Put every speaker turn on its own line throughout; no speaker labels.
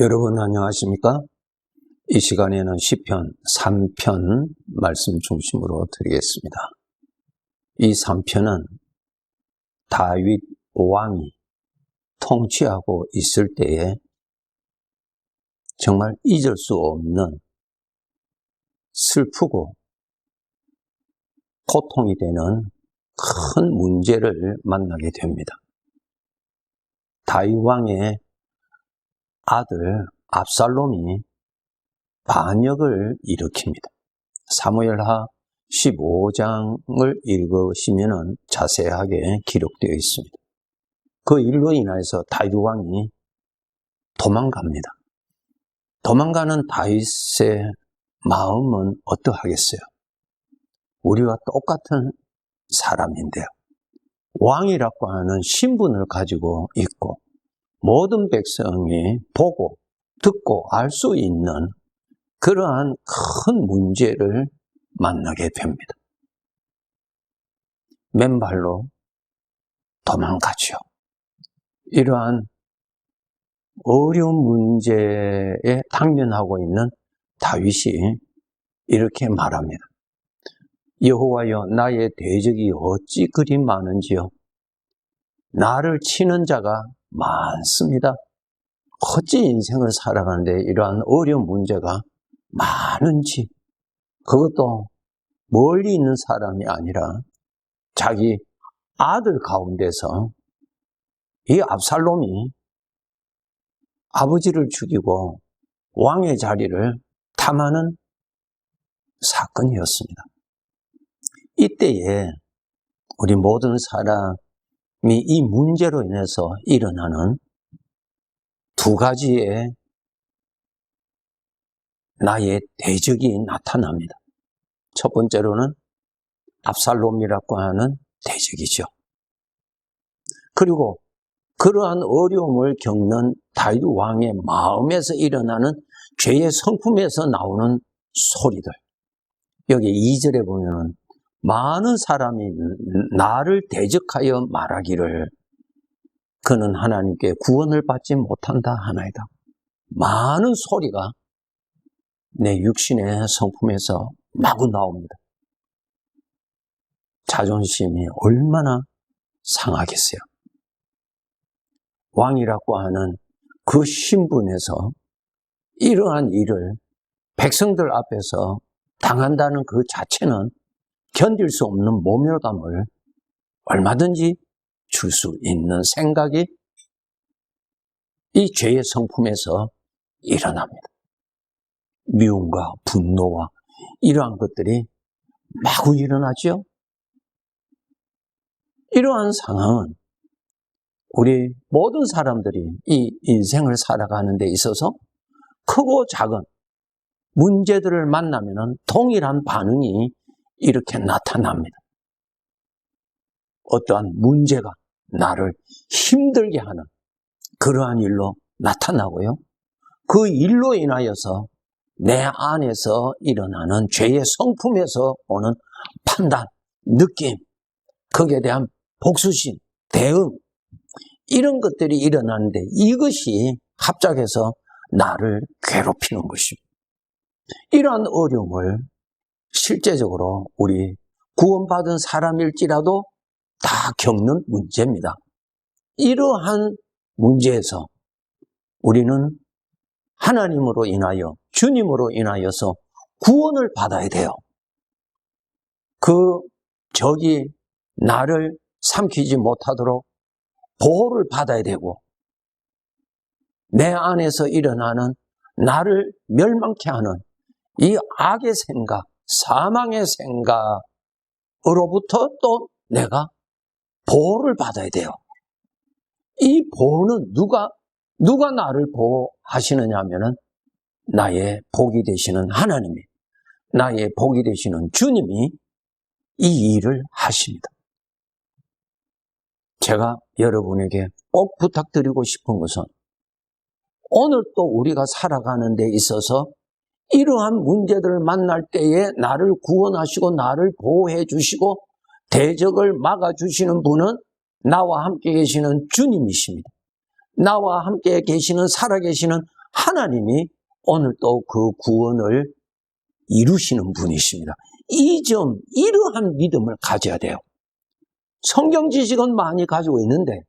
여러분 안녕하십니까? 이 시간에는 시편 3편 말씀 중심으로 드리겠습니다. 이 3편은 다윗 왕이 통치하고 있을 때에 정말 잊을 수 없는 슬프고 고통이 되는 큰 문제를 만나게 됩니다. 다윗 왕의 아들 압살롬이 반역을 일으킵니다. 사무엘하 15장을 읽으시면 자세하게 기록되어 있습니다. 그 일로 인하여서 다윗 왕이 도망갑니다. 도망가는 다윗의 마음은 어떠하겠어요? 우리와 똑같은 사람인데요. 왕이라고 하는 신분을 가지고 있고 모든 백성이 보고 듣고 알 수 있는 그러한 큰 문제를 만나게 됩니다. 맨발로 도망가죠. 이러한 어려운 문제에 당면하고 있는 다윗이 이렇게 말합니다. 여호와여 나의 대적이 어찌 그리 많은지요. 나를 치는 자가 많습니다. 어찌 인생을 살아가는데 이러한 어려운 문제가 많은지, 그것도 멀리 있는 사람이 아니라 자기 아들 가운데서 이 압살롬이 아버지를 죽이고 왕의 자리를 탐하는 사건이었습니다. 이때에 우리 모든 사람 이 문제로 인해서 일어나는 두 가지의 나의 대적이 나타납니다. 첫 번째로는 압살롬이라고 하는 대적이죠. 그리고 그러한 어려움을 겪는 다윗 왕의 마음에서 일어나는 죄의 성품에서 나오는 소리들. 여기 2절에 보면은 많은 사람이 나를 대적하여 말하기를 그는 하나님께 구원을 받지 못한다 하나이다. 많은 소리가 내 육신의 성품에서 마구 나옵니다. 자존심이 얼마나 상하겠어요. 왕이라고 하는 그 신분에서 이러한 일을 백성들 앞에서 당한다는 그 자체는 견딜 수 없는 모멸감을 얼마든지 줄 수 있는 생각이 이 죄의 성품에서 일어납니다. 미움과 분노와 이러한 것들이 마구 일어나죠. 이러한 상황은 우리 모든 사람들이 이 인생을 살아가는 데 있어서 크고 작은 문제들을 만나면 동일한 반응이 이렇게 나타납니다. 어떠한 문제가 나를 힘들게 하는 그러한 일로 나타나고요. 그 일로 인하여서 내 안에서 일어나는 죄의 성품에서 오는 판단, 느낌, 거기에 대한 복수심, 대응, 이런 것들이 일어나는데 이것이 합작해서 나를 괴롭히는 것입니다. 이러한 어려움을 실제적으로 우리 구원받은 사람일지라도 다 겪는 문제입니다. 이러한 문제에서 우리는 하나님으로 인하여, 주님으로 인하여서 구원을 받아야 돼요. 그 적이 나를 삼키지 못하도록 보호를 받아야 되고, 내 안에서 일어나는 나를 멸망케 하는 이 악의 생각, 사망의 생각으로부터 또 내가 보호를 받아야 돼요. 이 보호는 누가, 누가 나를 보호하시느냐 하면은 나의 복이 되시는 하나님이, 나의 복이 되시는 주님이 이 일을 하십니다. 제가 여러분에게 꼭 부탁드리고 싶은 것은 오늘 또 우리가 살아가는 데 있어서 이러한 문제들을 만날 때에 나를 구원하시고 나를 보호해 주시고 대적을 막아 주시는 분은 나와 함께 계시는 주님이십니다. 나와 함께 계시는 살아계시는 하나님이 오늘 또 그 구원을 이루시는 분이십니다. 이 점, 이러한 믿음을 가져야 돼요. 성경 지식은 많이 가지고 있는데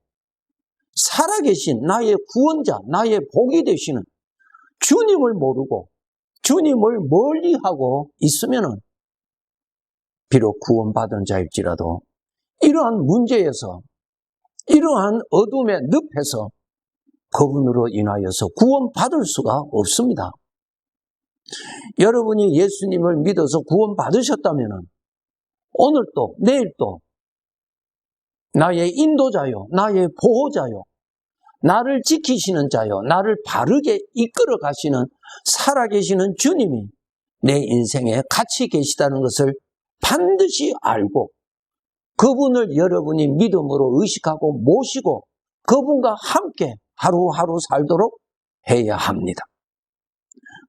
살아계신 나의 구원자, 나의 복이 되시는 주님을 모르고 주님을 멀리하고 있으면은 비록 구원받은 자일지라도 이러한 문제에서 이러한 어둠의 늪에서 그분으로 인하여서 구원받을 수가 없습니다. 여러분이 예수님을 믿어서 구원받으셨다면 오늘 또 내일 또 나의 인도자요, 나의 보호자요, 나를 지키시는 자요, 나를 바르게 이끌어 가시는 살아계시는 주님이 내 인생에 같이 계시다는 것을 반드시 알고 그분을 여러분이 믿음으로 의식하고 모시고 그분과 함께 하루하루 살도록 해야 합니다.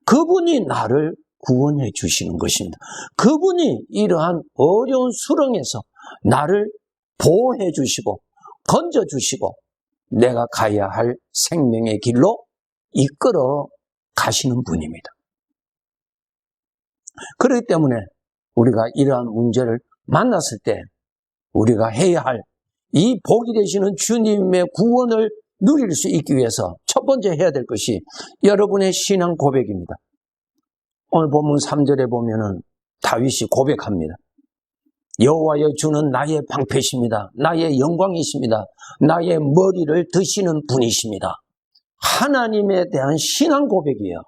그분이 나를 구원해 주시는 것입니다. 그분이 이러한 어려운 수렁에서 나를 보호해 주시고 건져 주시고 내가 가야 할 생명의 길로 이끌어 가시는 분입니다. 그렇기 때문에 우리가 이러한 문제를 만났을 때 우리가 해야 할 이 복이 되시는 주님의 구원을 누릴 수 있기 위해서 첫 번째 해야 될 것이 여러분의 신앙 고백입니다. 오늘 본문 3절에 보면은 다윗이 고백합니다. 여호와여 주는 나의 방패십니다. 나의 영광이십니다. 나의 머리를 드시는 분이십니다. 하나님에 대한 신앙 고백이에요.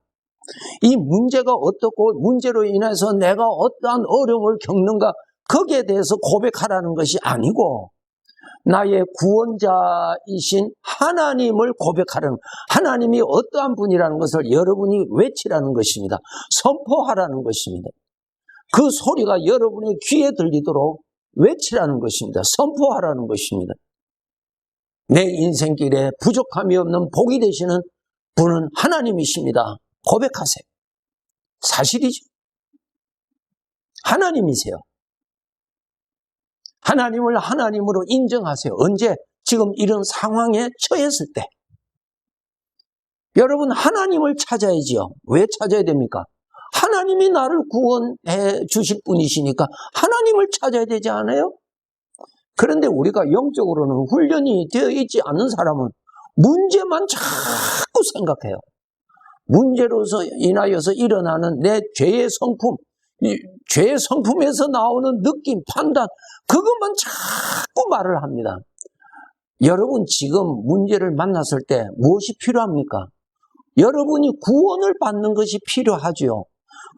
이 문제가 어떻고 문제로 인해서 내가 어떠한 어려움을 겪는가 거기에 대해서 고백하라는 것이 아니고 나의 구원자이신 하나님을 고백하라는 하나님이 어떠한 분이라는 것을 여러분이 외치라는 것입니다. 선포하라는 것입니다. 그 소리가 여러분의 귀에 들리도록 외치라는 것입니다. 선포하라는 것입니다. 내 인생길에 부족함이 없는 복이 되시는 분은 하나님이십니다. 고백하세요. 사실이죠. 하나님이세요. 하나님을 하나님으로 인정하세요. 언제? 지금 이런 상황에 처했을 때. 여러분, 하나님을 찾아야지요. 왜 찾아야 됩니까? 하나님이 나를 구원해 주실 분이시니까 하나님을 찾아야 되지 않아요? 그런데 우리가 영적으로는 훈련이 되어 있지 않은 사람은 문제만 자꾸 생각해요. 문제로서 인하여서 일어나는 내 죄의 성품, 이 죄의 성품에서 나오는 느낌, 판단, 그것만 자꾸 말을 합니다. 여러분 지금 문제를 만났을 때 무엇이 필요합니까? 여러분이 구원을 받는 것이 필요하지요.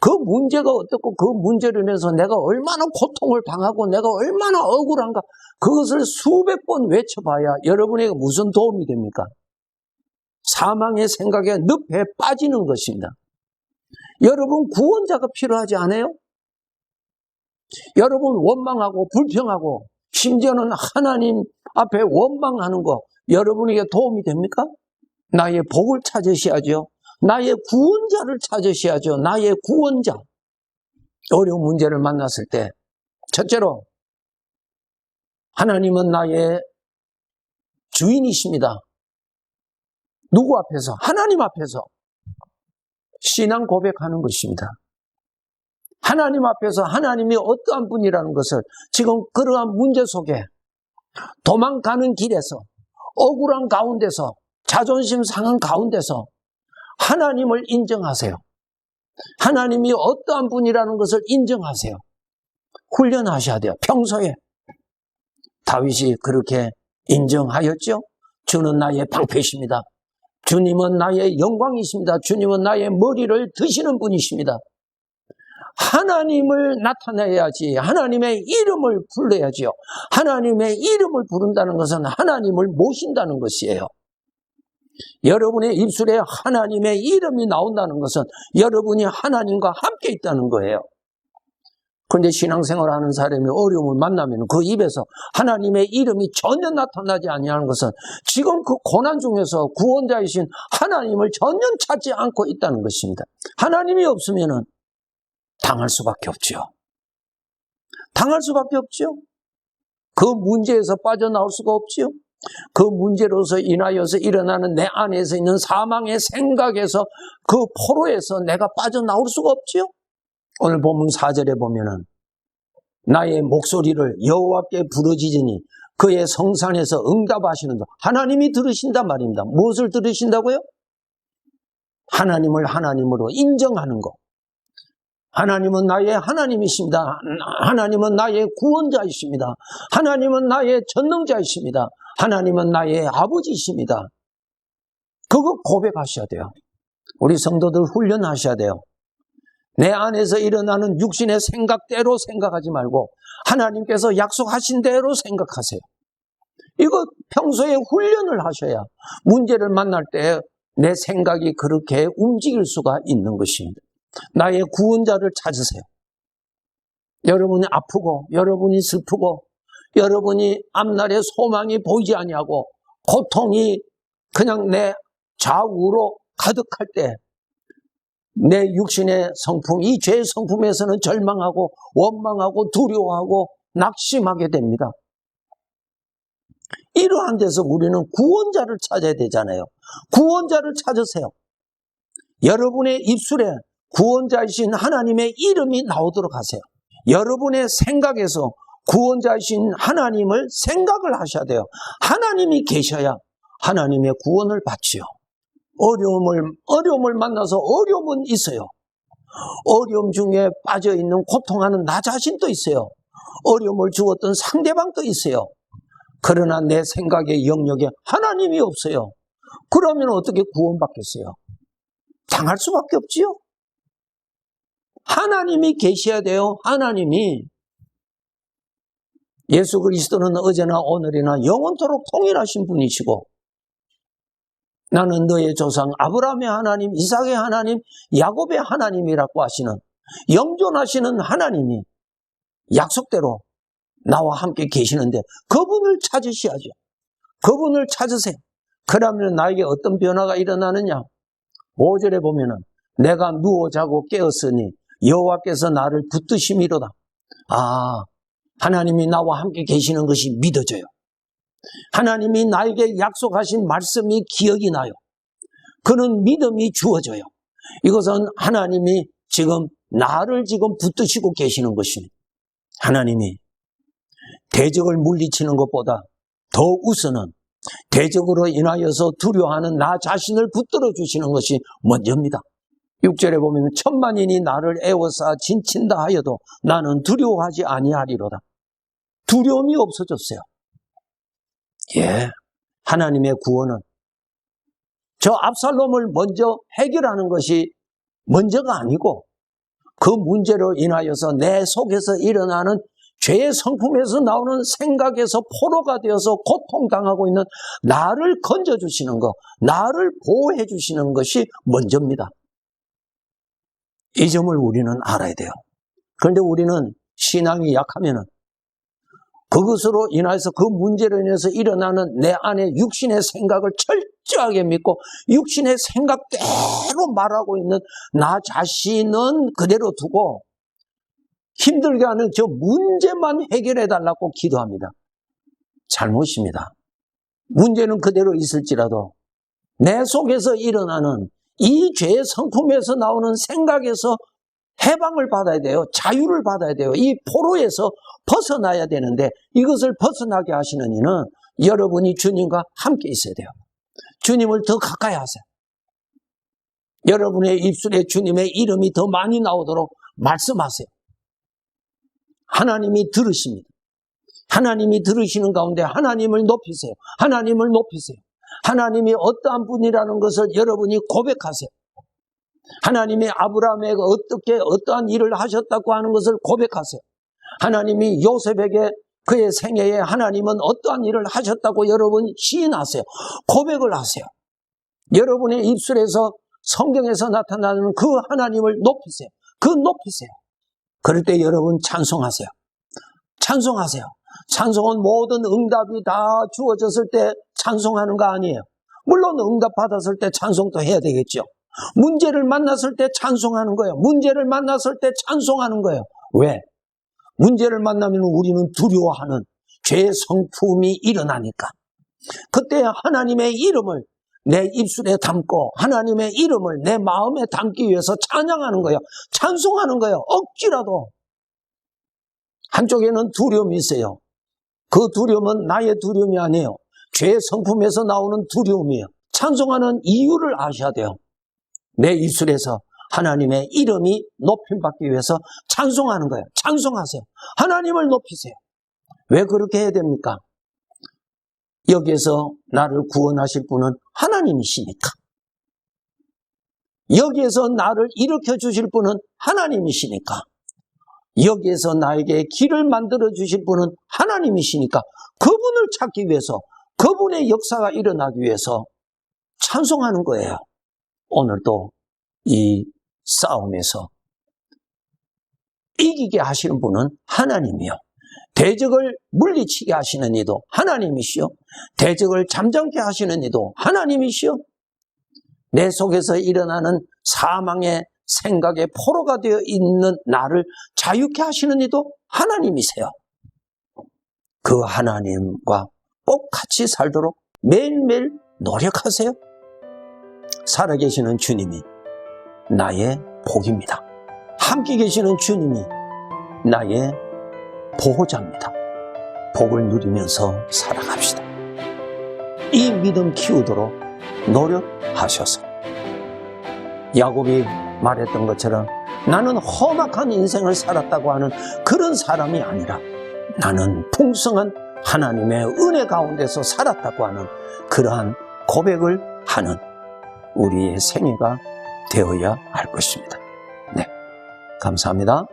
그 문제가 어떻고 그 문제로 인해서 내가 얼마나 고통을 당하고 내가 얼마나 억울한가 그것을 수백 번 외쳐봐야 여러분에게 무슨 도움이 됩니까? 사망의 생각에 늪에 빠지는 것입니다. 여러분 구원자가 필요하지 않아요? 여러분 원망하고 불평하고 심지어는 하나님 앞에 원망하는 거 여러분에게 도움이 됩니까? 나의 복을 찾으셔야죠. 나의 구원자를 찾으셔야죠. 나의 구원자. 어려운 문제를 만났을 때 첫째로 하나님은 나의 주인이십니다. 누구 앞에서? 하나님 앞에서 신앙 고백하는 것입니다. 하나님 앞에서 하나님이 어떠한 분이라는 것을 지금 그러한 문제 속에 도망가는 길에서 억울한 가운데서 자존심 상한 가운데서 하나님을 인정하세요. 하나님이 어떠한 분이라는 것을 인정하세요. 훈련하셔야 돼요. 평소에. 다윗이 그렇게 인정하였죠. 주는 나의 방패십니다. 주님은 나의 영광이십니다. 주님은 나의 머리를 드시는 분이십니다. 하나님을 나타내야지. 하나님의 이름을 불러야지요. 하나님의 이름을 부른다는 것은 하나님을 모신다는 것이에요. 여러분의 입술에 하나님의 이름이 나온다는 것은 여러분이 하나님과 함께 있다는 거예요. 그런데 신앙생활 하는 사람이 어려움을 만나면 그 입에서 하나님의 이름이 전혀 나타나지 아니하는 것은 지금 그 고난 중에서 구원자이신 하나님을 전혀 찾지 않고 있다는 것입니다. 하나님이 없으면은 당할 수밖에 없지요. 당할 수밖에 없지요. 그 문제에서 빠져나올 수가 없지요. 그 문제로서 인하여서 일어나는 내 안에서 있는 사망의 생각에서 그 포로에서 내가 빠져나올 수가 없지요. 오늘 본문 4절에 보면은 나의 목소리를 여호와께 부르짖으니 그의 성산에서 응답하시는다. 하나님이 들으신단 말입니다. 무엇을 들으신다고요? 하나님을 하나님으로 인정하는 것. 하나님은 나의 하나님이십니다. 하나님은 나의 구원자이십니다. 하나님은 나의 전능자이십니다. 하나님은 나의 아버지이십니다. 그거 고백하셔야 돼요. 우리 성도들 훈련하셔야 돼요. 내 안에서 일어나는 육신의 생각대로 생각하지 말고 하나님께서 약속하신 대로 생각하세요. 이거 평소에 훈련을 하셔야 문제를 만날 때 내 생각이 그렇게 움직일 수가 있는 것입니다. 나의 구원자를 찾으세요. 여러분이 아프고 여러분이 슬프고 여러분이 앞날에 소망이 보이지 아니하고 고통이 그냥 내 좌우로 가득할 때 내 육신의 성품, 이 죄의 성품에서는 절망하고 원망하고 두려워하고 낙심하게 됩니다. 이러한 데서 우리는 구원자를 찾아야 되잖아요. 구원자를 찾으세요. 여러분의 입술에 구원자이신 하나님의 이름이 나오도록 하세요. 여러분의 생각에서 구원자이신 하나님을 생각을 하셔야 돼요. 하나님이 계셔야 하나님의 구원을 받지요. 어려움을, 어려움을 만나서 어려움은 있어요. 어려움 중에 빠져 있는 고통하는 나 자신도 있어요. 어려움을 주었던 상대방도 있어요. 그러나 내 생각의 영역에 하나님이 없어요. 그러면 어떻게 구원받겠어요? 당할 수밖에 없지요. 하나님이 계셔야 돼요. 하나님이 예수 그리스도는 어제나 오늘이나 영원토록 통일하신 분이시고 나는 너의 조상 아브라함의 하나님, 이삭의 하나님, 야곱의 하나님이라고 하시는 영존하시는 하나님이 약속대로 나와 함께 계시는데 그분을 찾으셔야죠. 그분을 찾으세요. 그러면 나에게 어떤 변화가 일어나느냐? 5절에 보면은 내가 누워 자고 깨었으니 여호와께서 나를 붙드심이로다. 아, 하나님이 나와 함께 계시는 것이 믿어져요. 하나님이 나에게 약속하신 말씀이 기억이 나요. 그는 믿음이 주어져요. 이것은 하나님이 지금 나를 지금 붙드시고 계시는 것입니다. 하나님이 대적을 물리치는 것보다 더 우선은 대적으로 인하여서 두려워하는 나 자신을 붙들어 주시는 것이 먼저입니다. 6절에 보면 천만인이 나를 애워싸 진친다 하여도 나는 두려워하지 아니하리로다. 두려움이 없어졌어요. 예. 하나님의 구원은 저 압살롬을 먼저 해결하는 것이 먼저가 아니고 그 문제로 인하여서 내 속에서 일어나는 죄의 성품에서 나오는 생각에서 포로가 되어서 고통당하고 있는 나를 건져주시는 것, 나를 보호해 주시는 것이 먼저입니다. 이 점을 우리는 알아야 돼요. 그런데 우리는 신앙이 약하면은 그것으로 인해서 그 문제로 인해서 일어나는 내 안에 육신의 생각을 철저하게 믿고 육신의 생각대로 말하고 있는 나 자신은 그대로 두고 힘들게 하는 저 문제만 해결해 달라고 기도합니다. 잘못입니다. 문제는 그대로 있을지라도 내 속에서 일어나는 이 죄의 성품에서 나오는 생각에서 해방을 받아야 돼요. 자유를 받아야 돼요. 이 포로에서 벗어나야 되는데 이것을 벗어나게 하시는 이는 여러분이 주님과 함께 있어야 돼요. 주님을 더 가까이 하세요. 여러분의 입술에 주님의 이름이 더 많이 나오도록 말씀하세요. 하나님이 들으십니다. 하나님이 들으시는 가운데 하나님을 높이세요. 하나님을 높이세요. 하나님이 어떠한 분이라는 것을 여러분이 고백하세요. 하나님이 아브라함에게 어떻게 어떠한 일을 하셨다고 하는 것을 고백하세요. 하나님이 요셉에게 그의 생애에 하나님은 어떠한 일을 하셨다고 여러분 시인하세요. 고백을 하세요. 여러분의 입술에서 성경에서 나타나는 그 하나님을 높이세요. 그 높이세요. 그럴 때 여러분 찬송하세요. 찬송하세요. 찬송은 모든 응답이 다 주어졌을 때 찬송하는 거 아니에요. 물론 응답 받았을 때 찬송도 해야 되겠죠. 문제를 만났을 때 찬송하는 거예요. 문제를 만났을 때 찬송하는 거예요. 왜? 문제를 만나면 우리는 두려워하는 죄의 성품이 일어나니까. 그때 하나님의 이름을 내 입술에 담고 하나님의 이름을 내 마음에 담기 위해서 찬양하는 거예요. 찬송하는 거예요. 억지라도. 한쪽에는 두려움이 있어요. 그 두려움은 나의 두려움이 아니에요. 죄의 성품에서 나오는 두려움이에요. 찬송하는 이유를 아셔야 돼요. 내 입술에서 하나님의 이름이 높임받기 위해서 찬송하는 거예요. 찬송하세요. 하나님을 높이세요. 왜 그렇게 해야 됩니까? 여기에서 나를 구원하실 분은 하나님이시니까. 여기에서 나를 일으켜 주실 분은 하나님이시니까. 여기에서 나에게 길을 만들어 주실 분은 하나님이시니까. 그분을 찾기 위해서, 그분의 역사가 일어나기 위해서 찬송하는 거예요. 오늘도 이 싸움에서 이기게 하시는 분은 하나님이요. 대적을 물리치게 하시는 이도 하나님이시요. 대적을 잠잠케 하시는 이도 하나님이시요. 내 속에서 일어나는 사망의 생각의 포로가 되어 있는 나를 자유케 하시는 이도 하나님이세요. 그 하나님과 꼭 같이 살도록 매일매일 노력하세요. 살아계시는 주님이 나의 복입니다. 함께 계시는 주님이 나의 보호자입니다. 복을 누리면서 살아갑시다. 이 믿음 키우도록 노력하셔서 야곱이 말했던 것처럼 나는 험악한 인생을 살았다고 하는 그런 사람이 아니라 나는 풍성한 하나님의 은혜 가운데서 살았다고 하는 그러한 고백을 하는 우리의 생애가 되어야 할 것입니다. 네. 감사합니다.